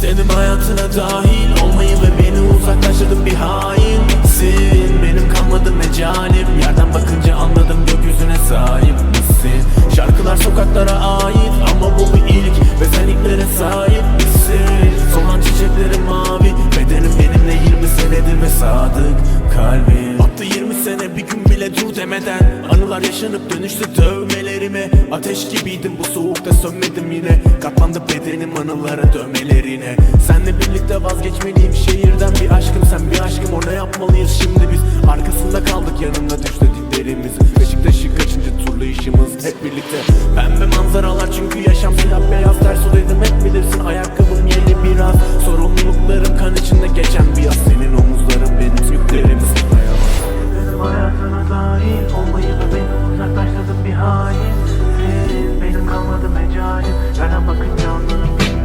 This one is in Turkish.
İstedim hayatına dahil olmayı ve beni uzaklaştırdın bir hainsin Benim kalmadı mecalim Yerden bakınca anladım gökyüzüne sahip misin? Şarkılar sokaklara ait bile dur demeden Anılar yaşanıp dönüştü dövmelerime. Ateş gibiydim bu soğukta sönmedim yine. Katlandı bedenim anılara dövmelerine Senle birlikte vazgeçmeliyim şehirden bir aşkım Sen bir aşkım. O ne yapmalıyız şimdi biz. Arkasında kaldık yanımda düştü diklerimiz. Beşiktaş'ı kaçıncı turlu işimiz hep birlikte. Pembe manzaralar çünkü yaşam siyah beyaz